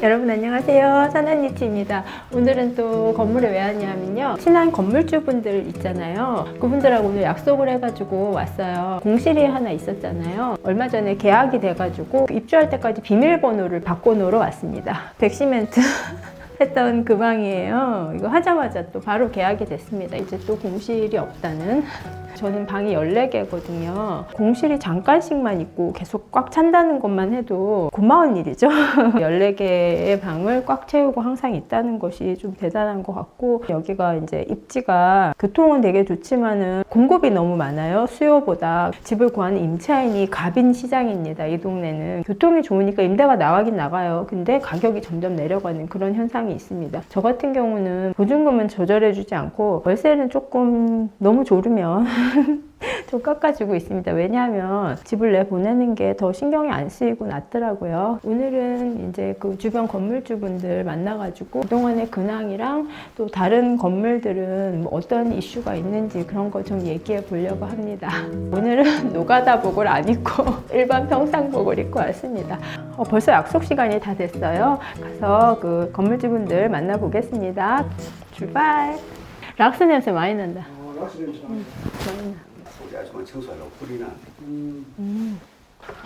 여러분 안녕하세요. 사나니치입니다. 오늘은 또 건물에 왜 왔냐면요. 친한 건물주분들 있잖아요. 그분들하고 오늘 약속을 해가지고 왔어요. 공실이 하나 있었잖아요. 얼마 전에 계약이 돼가지고 입주할 때까지 비밀번호를 바꿔놓으러 왔습니다. 백시멘트. 했던 그 방이에요. 이거 하자마자 또 바로 계약이 됐습니다. 이제 또 공실이 없다는. 저는 방이 14개거든요. 공실이 잠깐씩만 있고 계속 꽉 찬다는 것만 해도 고마운 일이죠. 14개의 방을 꽉 채우고 항상 있다는 것이 좀 대단한 것 같고 여기가 이제 입지가 교통은 되게 좋지만은 공급이 너무 많아요. 수요보다 집을 구하는 임차인이 갑인 시장입니다. 이 동네는 교통이 좋으니까 임대가 나가긴 나가요. 근데 가격이 점점 내려가는 그런 현상 이 있습니다. 저 같은 경우는 보증금은 조절해주지 않고 월세는 조금 너무 조르면 좀 깎아주고 있습니다. 왜냐하면 집을 내 보내는 게 더 신경이 안 쓰이고 낫더라고요. 오늘은 이제 그 주변 건물주분들 만나가지고 그동안의 근황이랑 또 다른 건물들은 뭐 어떤 이슈가 있는지 그런 거 좀 얘기해 보려고 합니다. 오늘은 노가다복을 안 입고 일반 평상복을 입고 왔습니다. 어, 벌써 약속 시간이 다 됐어요. 가서 그 건물주분들 만나보겠습니다. 출발! 락스 냄새 많이 난다. 어, 락스는 참. 많이 나. 아줌마 청소하려고 뿌리나 음, 음.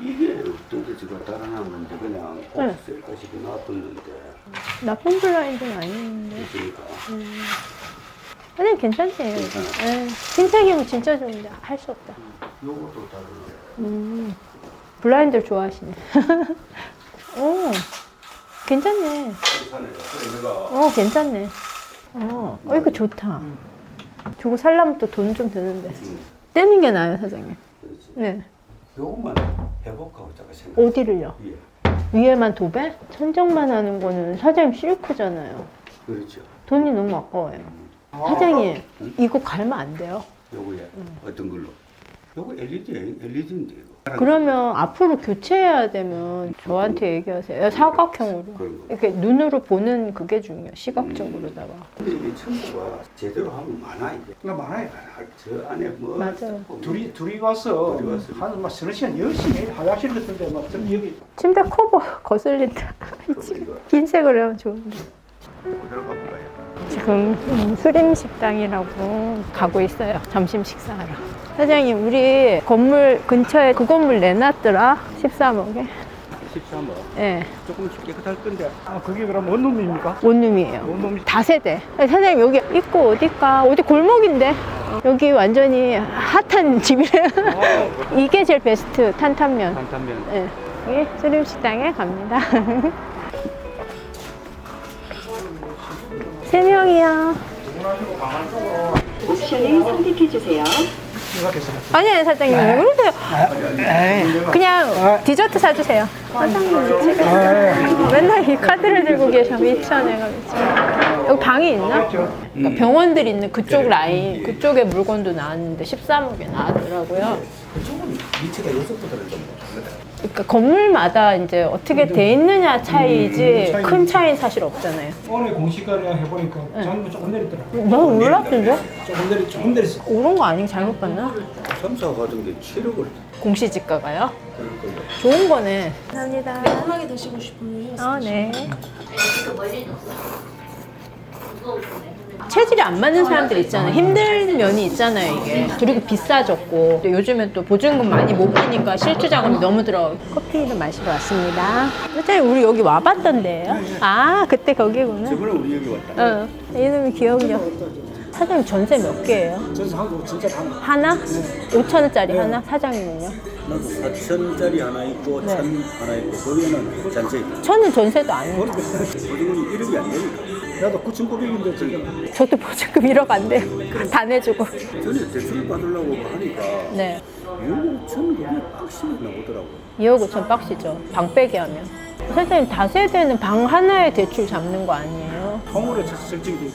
이게 어떤데 지금 달아놨는데 그냥 네. 없앨까 싶어 놔뒀는데 나쁜 블라인드는 아닌데. 그러니까 아니 괜찮지. 괜찮아. 예. 흰색이면 진짜 좋은데 할 수 없다. 요것도 다르네 음. 블라인드를 좋아하시네. 오, 괜찮네. 그래 내가 어, 괜찮네. 어, 어 이거 좋다. 저거 살려면 또 돈 좀 드는데. 음, 떼는 게 나아요, 사장님. 그렇지 네. 요것만 해볼까 잠깐 생각 어디를요? 예 위에만 도배? 천정만 하는 거는 사장님 실크잖아요. 그렇죠 돈이 너무 아까워요. 사장님, 이거 갈면 안 돼요. 요거에 음. 어떤 걸로 요거 LED LED인데 그러면 앞으로 교체해야 되면 저한테 얘기하세요. 사각형으로. 그런 거 이렇게 눈으로 보는 그게 중요해요. 시각적으로다가. 근데 이 청소가 제대로 하면 많아 이게 그러니까 많아요. 저 안에 뭐 맞아요. 둘이 둘이 와서 둘이 왔어요. 한막 서너 시간 열심히 화장실 같은 데 막좀 여기 침대 커버 거슬린다. 이거 흰색으로 하면 좋은데. 지금 음, 수림 식당이라고 가고 있어요. 점심 식사하러. 사장님, 우리 건물 근처에 그 건물 내놨더라? 13억에. 13번 예, 조금씩 깨끗할 건데 아 그게 그럼 원룸입니까? 원룸이에요. 원룸이 다세대. 사장님, 여기 입구 어딜까? 어디 골목인데? 여기 완전히 핫한 집이래요. 이게 제일 베스트, 탄탄면. 탄탄면 예. 여기 수림 식당에 갑니다. 세 명이요. 옵션을 선택해 주세요. 생각했어요. 아니에요, 사장님. 왜 그러세요? 그냥 디저트 사주세요. 사장님 지금 맨날 이 카드를 들고 계셔. 미쳐내가 미쳐. 여기 방이 있나? 그러니까 병원들 있는 그쪽 라인, 그쪽에 물건도 나왔는데 13억에 나왔더라고요. 그쪽은 위치가 여섯보다는 좀 다르다 그러니까 건물마다 이제 어떻게 돼 있느냐 차이지 차이. 큰 차이는 사실 없잖아요. 오늘 공시가를 해보니까 저는 조금 내렸더라고요. 너무 올랐던데? 조금 내리 조금 내렸어. 오른 거 아니고 잘못 봤나? 점사 받은 게 7억을 공시지가가요? 그럴 거예요 좋은 거네. 감사합니다. 편하게 드시고 싶으면 아, 네. 체질이 안 맞는 사람들 있잖아요. 힘든 면이 있잖아요, 이게. 그리고 비싸졌고. 또 요즘엔 또 보증금 많이 못 보니까 실주 자금이 너무 들어. 커피를 마시러 왔습니다. 사장님, 우리 여기 와봤던데요? 아, 그때 거기구나. 저번에 우리 여기 왔다 어, 이름이 기억이요. 사장님 전세 몇 개예요? 저는 한국 진짜 다 하나? 5천 원짜리 하나? 사장님은요? 나도 4천짜리 하나 있고 네. 천 하나 있고 거기는 잔세 있고 저는 전세도 안 해요. 보증금이 1억이 안 되니까 나도 9,900인데 지금 저도 보증금 1억 안 돼요. 다 내주고. 전에 대출 받으려고 하니까 네. 6억 1,900 박심이 나오더라고 2억 5천 빡시죠. 방 빼기 하면. 선생님, 다세대는 방 하나에 대출 잡는 거 아니에요? 통으로 설정돼.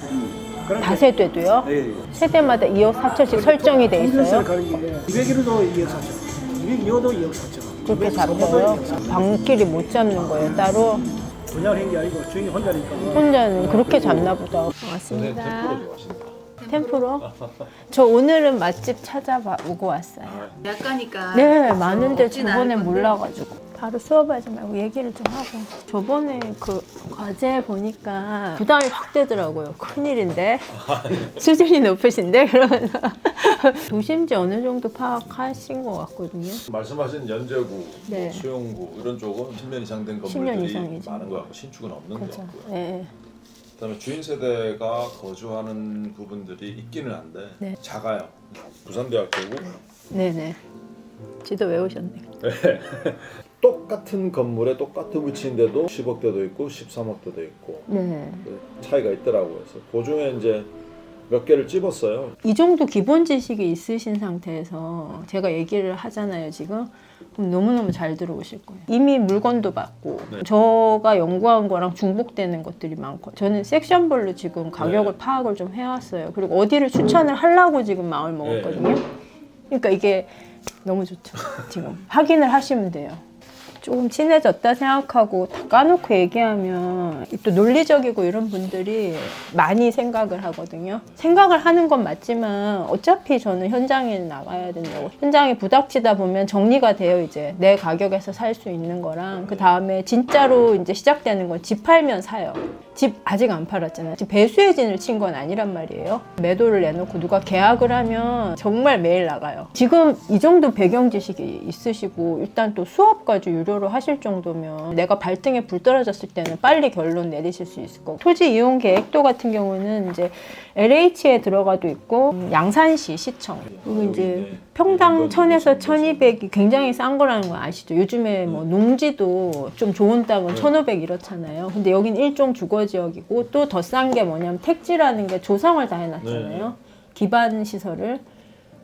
그런데 다세대도요? 예, 예. 세대마다 2억 4천씩 설정이 돼 통전세를 있어요? 가는 게 201호도 2억 4천, 202호도 2억 4천. 그렇게 잡혀요? 방끼리 못 잡는 거예요, 따로? 분양을 한게 아니고 주인이 혼자니까. 혼자는 그렇게 잡나 보다. 고맙습니다. 템프로? 저 오늘은 맛집 찾아보고 왔어요. 약가니까 네, 많은데 없진 저번에 않을 건데. 몰라가지고. 바로 수업하지 말고 얘기를 좀 하고. 저번에 그 과제 보니까 부담이 확 되더라고요. 큰일인데. 수준이 높으신데? 그러면서. 도심지 어느 정도 파악하신 것 같거든요. 말씀하신 연제구, 네. 뭐 수용구 이런 쪽은 10년 이상 된 10년 건물들이 이상이죠. 많은 것 같고 신축은 없는 것 그렇죠. 같고요. 네. 그다음에 주인 세대가 거주하는 부분들이 있기는 한데 네. 작아요. 부산대학교고 네네. 지도 외우셨네. 똑같은 건물에 똑같은 위치인데도 10억대도 있고 13억대도 있고 네. 그 차이가 있더라고요. 그래서 그 중에 이제 몇 개를 찝었어요. 이 정도 기본 지식이 있으신 상태에서 제가 얘기를 하잖아요, 지금. 그럼 너무너무 잘 들어오실 거예요. 이미 물건도 받고, 네. 저가 연구한 거랑 중복되는 것들이 많고, 저는 섹션별로 지금 가격을 네. 파악을 좀 해왔어요. 그리고 어디를 추천을 하려고 지금 마음을 먹었거든요. 그러니까 이게 너무 좋죠, 지금. 확인을 하시면 돼요. 조금 친해졌다 생각하고 다 까놓고 얘기하면 또 논리적이고 이런 분들이 많이 생각을 하거든요. 생각을 하는 건 맞지만 어차피 저는 현장에 나가야 된다고. 현장에 부닥치다 보면 정리가 돼요, 이제. 내 가격에서 살 수 있는 거랑. 그 다음에 진짜로 이제 시작되는 건 집 팔면 사요. 집 아직 안 팔았잖아요. 배수의 진을 친 건 아니란 말이에요. 매도를 내놓고 누가 계약을 하면 정말 매일 나가요. 지금 이 정도 배경 지식이 있으시고 일단 또 수업까지 유료로 하실 정도면 내가 발등에 불 떨어졌을 때는 빨리 결론 내리실 수 있을 거고 토지 이용 계획도 같은 경우는 이제 LH에 들어가도 있고 음, 양산시 시청 그리고 이제 평당 1000에서 1200이 굉장히 싼 거라는 거 아시죠? 요즘에 뭐 농지도 좀 좋은 땅은 1500 이렇잖아요. 근데 여긴 일종 주거 지역이고 또 더 싼 게 뭐냐면 택지라는 게 조성을 다 해놨잖아요. 기반 시설을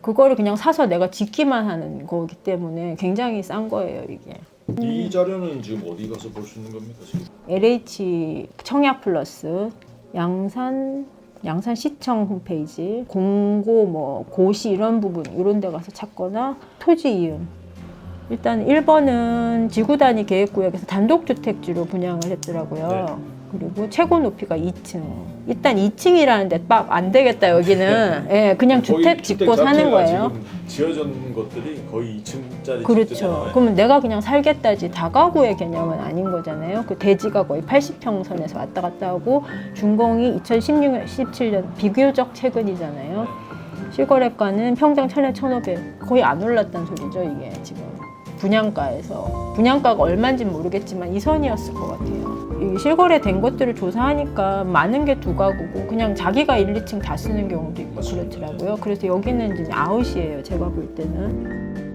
그거를 그냥 사서 내가 짓기만 하는 거기 때문에 굉장히 싼 거예요 이게. 이 자료는 지금 어디 가서 볼 수 있는 겁니까 지금? LH 청약 플러스 양산 양산 시청 홈페이지 공고 뭐 고시 이런 부분 이런 데 가서 찾거나 토지 이음 일단 1번은 지구 단위 계획구역에서 단독주택지로 분양을 했더라고요. 그리고 최고 높이가 2층. 일단 2층이라는데 빡 안 되겠다 여기는. 예, 그냥 거의 주택 짓고 사는 자체가 거예요. 지금 지어진 것들이 거의 2층짜리 그렇죠. 그러면 내가 그냥 살겠다지 다가구의 개념은 아닌 거잖아요. 그 대지가 거의 80평 선에서 왔다 갔다 하고 준공이 2016년, 17년 비교적 최근이잖아요. 실거래가는 평당 1,000에 1,500 거의 안 올랐단 소리죠 이게 지금 분양가에서 분양가가 얼마인지 모르겠지만 이 선이었을 것 같아요. 이 실거래 된 것들을 조사하니까 많은 게 두 가구고 그냥 자기가 1, 2층 다 쓰는 경우도 있고. 그렇더라고요. 그래서 여기는 이제 아웃이에요. 제가 볼 때는.